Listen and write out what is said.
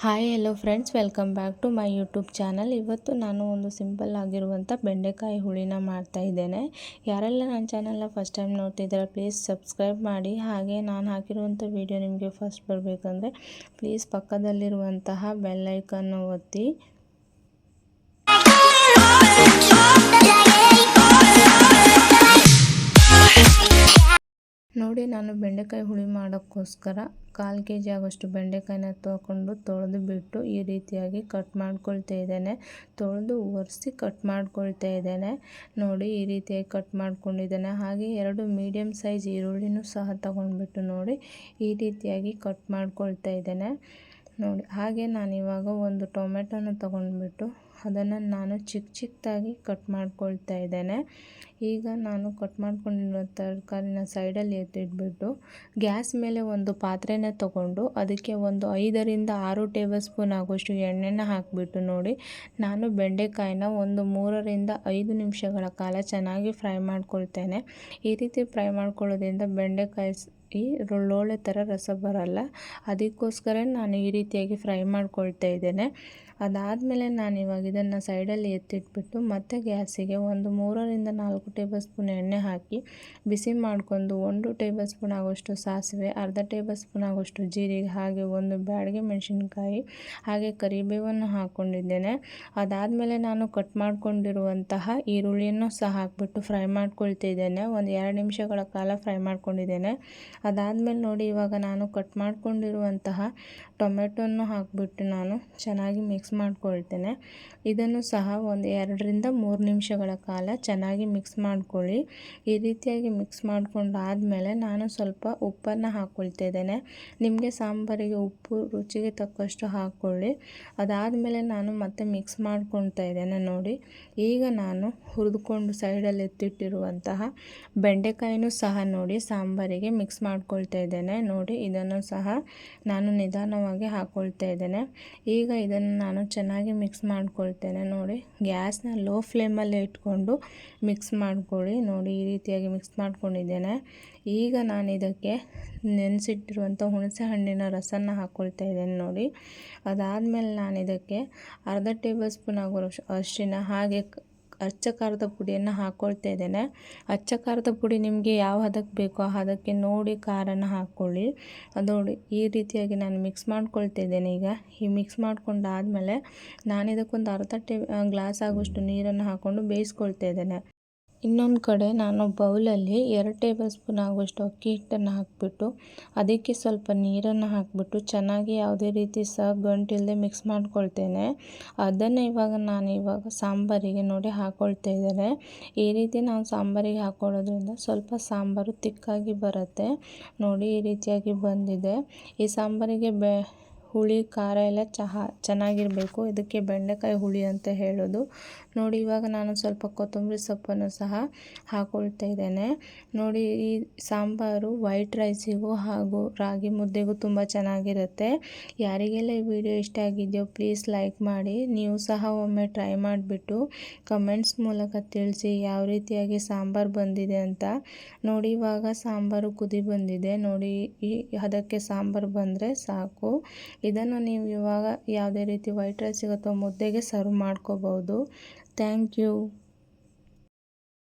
Hi hello friends welcome back to my YouTube channel ಇವತ್ತು ನಾನು ಒಂದು ಸಿಂಪಲ್ ಆಗಿರುವಂಥ ಬೆಂಡೆಕಾಯಿ ಹುಳಿನ ಮಾಡ್ತಾ ಇದ್ದೇನೆ. ಯಾರೆಲ್ಲ ನನ್ನ ಚಾನಲ್ನ ಫಸ್ಟ್ ಟೈಮ್ ನೋಡ್ತಿದ್ದಾರೆ ಪ್ಲೀಸ್ ಸಬ್ಸ್ಕ್ರೈಬ್ ಮಾಡಿ. ಹಾಗೆ ನಾನು ಹಾಕಿರುವಂಥ ವಿಡಿಯೋ ನಿಮಗೆ ಫಸ್ಟ್ ಬರಬೇಕಂದ್ರೆ ಪ್ಲೀಸ್ ಪಕ್ಕದಲ್ಲಿರುವಂತಹ ಬೆಲ್ಲೈಕನ್ನು ಒತ್ತಿ. ನಾನು ಬೆಂಡೆಕಾಯಿ ಹುಳಿ ಮಾಡೋಕ್ಕೋಸ್ಕರ ಕಾಲು ಕೆ ಜಿ ಆಗೋಷ್ಟು ಬೆಂಡೆಕಾಯಿನ ತೊಗೊಂಡು ತೊಳೆದು ಬಿಟ್ಟು ಈ ರೀತಿಯಾಗಿ ಕಟ್ ಮಾಡ್ಕೊಳ್ತಾ ಇದ್ದೇನೆ. ತೊಳೆದು ಒರೆಸಿ ಕಟ್ ಮಾಡ್ಕೊಳ್ತಾ ಇದ್ದೇನೆ. ನೋಡಿ ಈ ರೀತಿಯಾಗಿ ಕಟ್ ಮಾಡ್ಕೊಂಡಿದ್ದೇನೆ. ಹಾಗೆ ಎರಡು ಮೀಡಿಯಮ್ ಸೈಜ್ ಈರುಳ್ಳಿನೂ ಸಹ ತಗೊಂಡ್ಬಿಟ್ಟು ನೋಡಿ ಈ ರೀತಿಯಾಗಿ ಕಟ್ ಮಾಡ್ಕೊಳ್ತಾ ಇದ್ದೇನೆ. ನೋಡಿ, ಹಾಗೆ ನಾನು ಇವಾಗ ಒಂದು ಟೊಮೆಟೊನ ತೊಗೊಂಡ್ಬಿಟ್ಟು ಅದನ್ನು ನಾನು ಚಿಕ್ಕ ಚಿಕ್ಕದಾಗಿ ಕಟ್ ಮಾಡ್ಕೊಳ್ತಾ ಇದ್ದೇನೆ. ಈಗ ನಾನು ಕಟ್ ಮಾಡ್ಕೊಂಡಿರೋ ತರಕಾರಿನ ಸೈಡಲ್ಲಿ ಎತ್ತಿಟ್ಬಿಟ್ಟು ಗ್ಯಾಸ್ ಮೇಲೆ ಒಂದು ಪಾತ್ರೆನ ತಗೊಂಡು ಅದಕ್ಕೆ ಒಂದು ಐದರಿಂದ ಆರು ಟೇಬಲ್ ಸ್ಪೂನ್ ಆಗೋಷ್ಟು ಎಣ್ಣೆನ ಹಾಕಿಬಿಟ್ಟು ನೋಡಿ, ನಾನು ಬೆಂಡೆಕಾಯಿನ ಒಂದು ಮೂರರಿಂದ ಐದು ನಿಮಿಷಗಳ ಕಾಲ ಚೆನ್ನಾಗಿ ಫ್ರೈ ಮಾಡ್ಕೊಳ್ತೇನೆ. ಈ ರೀತಿ ಫ್ರೈ ಮಾಡ್ಕೊಳ್ಳೋದ್ರಿಂದ ಬೆಂಡೆಕಾಯಿ ಈ ಲೋಳೆ ಥರ ರಸ ಬರಲ್ಲ. ಅದಕ್ಕೋಸ್ಕರ ನಾನು ಈ ರೀತಿಯಾಗಿ ಫ್ರೈ ಮಾಡ್ಕೊಳ್ತಾ ಇದ್ದೇನೆ. ಅದಾದಮೇಲೆ ನಾನು ಇವಾಗ ಇದನ್ನು ಸೈಡಲ್ಲಿ ಎತ್ತಿಟ್ಬಿಟ್ಟು ಮತ್ತೆ ಗ್ಯಾಸಿಗೆ ಒಂದು ಮೂರರಿಂದ ನಾಲ್ಕು ಟೇಬಲ್ ಸ್ಪೂನ್ ಎಣ್ಣೆ ಹಾಕಿ ಬಿಸಿ ಮಾಡ್ಕೊಂಡು ಒಂದು ಟೇಬಲ್ ಸ್ಪೂನ್ ಆಗೋಷ್ಟು ಸಾಸಿವೆ, ಅರ್ಧ ಟೇಬಲ್ ಸ್ಪೂನ್ ಆಗೋಷ್ಟು ಜೀರಿಗೆ, ಹಾಗೆ ಒಂದು ಬ್ಯಾಡಿಗೆ ಮೆಣಸಿನ್ಕಾಯಿ, ಹಾಗೆ ಕರಿಬೇವನ್ನು ಹಾಕ್ಕೊಂಡಿದ್ದೇನೆ ಅದಾದಮೇಲೆ ನಾನು ಕಟ್ ಮಾಡ್ಕೊಂಡಿರುವಂತಹ ಈರುಳ್ಳಿಯನ್ನು ಸಹ ಹಾಕ್ಬಿಟ್ಟು ಫ್ರೈ ಮಾಡ್ಕೊಳ್ತಿದ್ದೇನೆ ಒಂದು ಎರಡು ನಿಮಿಷಗಳ ಕಾಲ ಫ್ರೈ ಮಾಡ್ಕೊಂಡಿದ್ದೇನೆ. ಅದಾದಮೇಲೆ ನೋಡಿ ಇವಾಗ ನಾನು ಕಟ್ ಮಾಡ್ಕೊಂಡಿರುವಂತಹ ಟೊಮೆಟೊನ್ನು ಹಾಕಿಬಿಟ್ಟು ನಾನು ಚೆನ್ನಾಗಿ ಮಿಕ್ಸ್ ಮಾಡ್ಕೊಳ್ತೇನೆ. ಇದನ್ನು ಸಹ ಒಂದು ಎರಡರಿಂದ ಮೂರು ನಿಮಿಷಗಳ ಕಾಲ ಚೆನ್ನಾಗಿ ಮಿಕ್ಸ್ ಮಾಡ್ಕೊಳ್ಳಿ. ಈ ರೀತಿಯಾಗಿ ಮಿಕ್ಸ್ ಮಾಡ್ಕೊಂಡಾದಮೇಲೆ ನಾನು ಸ್ವಲ್ಪ ಉಪ್ಪನ್ನು ಹಾಕ್ಕೊಳ್ತಾ ಇದ್ದೇನೆ ನಿಮಗೆ ಸಾಂಬಾರಿಗೆ ಉಪ್ಪು ರುಚಿಗೆ ತಕ್ಕಷ್ಟು ಹಾಕ್ಕೊಳ್ಳಿ. ಅದಾದಮೇಲೆ ನಾನು ಮತ್ತೆ ಮಿಕ್ಸ್ ಮಾಡ್ಕೊಳ್ತಾ ಇದ್ದೇನೆ ನೋಡಿ. ಈಗ ನಾನು ಹುರಿದುಕೊಂಡು ಸೈಡಲ್ಲಿ ಎತ್ತಿಟ್ಟಿರುವಂತಹ ಬೆಂಡೆಕಾಯಿನೂ ಸಹ ನೋಡಿ ಸಾಂಬಾರಿಗೆ ಮಿಕ್ಸ್ ಮಾಡ್ಕೊಳ್ತಾ ಇದ್ದೇನೆ. ನೋಡಿ, ಇದನ್ನು ಸಹ ನಾನು ನಿಧಾನವಾಗಿ ಹಾಕ್ಕೊಳ್ತಾ ಇದ್ದೇನೆ. ಈಗ ಇದನ್ನು ನಾನು ಚೆನ್ನಾಗಿ ಮಿಕ್ಸ್ ಮಾಡ್ಕೊಳ್ತೇನೆ. ನೋಡಿ, ಗ್ಯಾಸ್ನ ಲೋ ಫ್ಲೇಮಲ್ಲಿ ಇಟ್ಕೊಂಡು ಮಿಕ್ಸ್ ಮಾಡ್ಕೊಳ್ಳಿ. ನೋಡಿ, ಈ ರೀತಿಯಾಗಿ ಮಿಕ್ಸ್ ಮಾಡ್ಕೊಂಡಿದ್ದೇನೆ. ಈಗ ನಾನು ಇದಕ್ಕೆ ನೆನೆಸಿಟ್ಟಿರುವಂಥ ಹುಣಸೆ ಹಣ್ಣಿನ ರಸನ ಹಾಕ್ಕೊಳ್ತಾ ಇದ್ದೇನೆ. ನೋಡಿ, ಅದಾದಮೇಲೆ ನಾನು ಇದಕ್ಕೆ ಅರ್ಧ ಟೇಬಲ್ ಸ್ಪೂನ್ ಆಗೋ ಅರಿಶಿನ ಹಾಗೆ ಅಚ್ಚ ಖಾರದ ಪುಡಿಯನ್ನು ಹಾಕ್ಕೊಳ್ತಾ ಇದ್ದೇನೆ. ಅಚ್ಚ ಖಾರದ ಪುಡಿ ನಿಮಗೆ ಯಾವ ಹದಕ್ಕೆ ಬೇಕೋ ಆ ಹದಕ್ಕೆ ನೋಡಿ ಖಾರನ ಹಾಕ್ಕೊಳ್ಳಿ ನೋಡಿ ಈ ರೀತಿಯಾಗಿ ನಾನು ಮಿಕ್ಸ್ ಮಾಡ್ಕೊಳ್ತಾ ಇದ್ದೇನೆ ಈಗ. ಈ ಮಿಕ್ಸ್ ಮಾಡ್ಕೊಂಡಾದಮೇಲೆ ನಾನು ಇದಕ್ಕೊಂದು ಅರ್ಧ ಟೇ ಗ್ಲಾಸ್ ಆಗುವಷ್ಟು ನೀರನ್ನು ಹಾಕ್ಕೊಂಡು ಬೇಯಿಸ್ಕೊಳ್ತಾ ಇದ್ದೇನೆ. ಇನ್ನೊಂದು ಕಡೆ ನಾನು ಬೌಲಲ್ಲಿ ಎರಡು ಟೇಬಲ್ ಸ್ಪೂನ್ ಆಗುವಷ್ಟು ಅಕ್ಕಿ ಹಿಟ್ಟನ್ನು ಹಾಕಿಬಿಟ್ಟು, ಅದಕ್ಕೆ ಸ್ವಲ್ಪ ನೀರನ್ನು ಹಾಕಿಬಿಟ್ಟು ಚೆನ್ನಾಗಿ ಯಾವುದೇ ರೀತಿ ಸಹ ಗಂಟಿಲ್ಲದೆ ಮಿಕ್ಸ್ ಮಾಡ್ಕೊಳ್ತೇನೆ. ಅದನ್ನು ಇವಾಗ ನಾನು ಇವಾಗ ಸಾಂಬಾರಿಗೆ ನೋಡಿ ಹಾಕ್ಕೊಳ್ತಾ ಇದ್ದೇನೆ. ಈ ರೀತಿ ನಾವು ಸಾಂಬಾರಿಗೆ ಹಾಕ್ಕೊಳ್ಳೋದ್ರಿಂದ ಸ್ವಲ್ಪ ಸಾಂಬಾರು ತಿಕ್ಕಾಗಿ ಬರುತ್ತೆ. ನೋಡಿ ಈ ರೀತಿಯಾಗಿ ಬಂದಿದೆ. ಈ ಸಾಂಬಾರಿಗೆ ಬೆ ಹುಳಿ, ಖಾರ ಎಲ್ಲ ಚಹಾ ಚೆನ್ನಾಗಿರಬೇಕು. ಇದಕ್ಕೆ ಬೆಂಡೆಕಾಯಿ ಹುಳಿ ಅಂತ ಹೇಳೋದು. ನೋಡಿ, ಇವಾಗ ನಾನು ಸ್ವಲ್ಪ ಕೊತ್ತಂಬರಿ ಸೊಪ್ಪನ್ನು ಸಹ ಹಾಕೊಳ್ತಾ ಇದ್ದೇನೆ. ನೋಡಿ, ಈ ಸಾಂಬಾರು ವೈಟ್ ರೈಸಿಗೂ ಹಾಗೂ ರಾಗಿ ಮುದ್ದೆಗೂ ತುಂಬ ಚೆನ್ನಾಗಿರುತ್ತೆ. ಯಾರಿಗೆಲ್ಲ ಈ ವಿಡಿಯೋ ಇಷ್ಟ ಆಗಿದೆಯೋ, ಪ್ಲೀಸ್ ಲೈಕ್ ಮಾಡಿ. ನೀವು ಸಹ ಒಮ್ಮೆ ಟ್ರೈ ಮಾಡಿಬಿಟ್ಟು ಕಮೆಂಟ್ಸ್ ಮೂಲಕ ತಿಳಿಸಿ ಯಾವ ರೀತಿಯಾಗಿ ಸಾಂಬಾರು ಬಂದಿದೆ ಅಂತ. ನೋಡಿ, ಇವಾಗ ಸಾಂಬಾರು ಕುದಿ ಬಂದಿದೆ. ನೋಡಿ, ಈ ಅದಕ್ಕೆ ಸಾಂಬಾರು ಬಂದರೆ ಸಾಕು. ಇದನ್ನು ನೀವು ಇವಾಗ ಯಾವುದೇ ರೀತಿ ವೈಟ್ ರೈಸಿಗೆ ಅಥವಾ ಮುದ್ದೆಗೆ ಸರ್ವ್ ಮಾಡ್ಕೋಬೋದು. Thank you.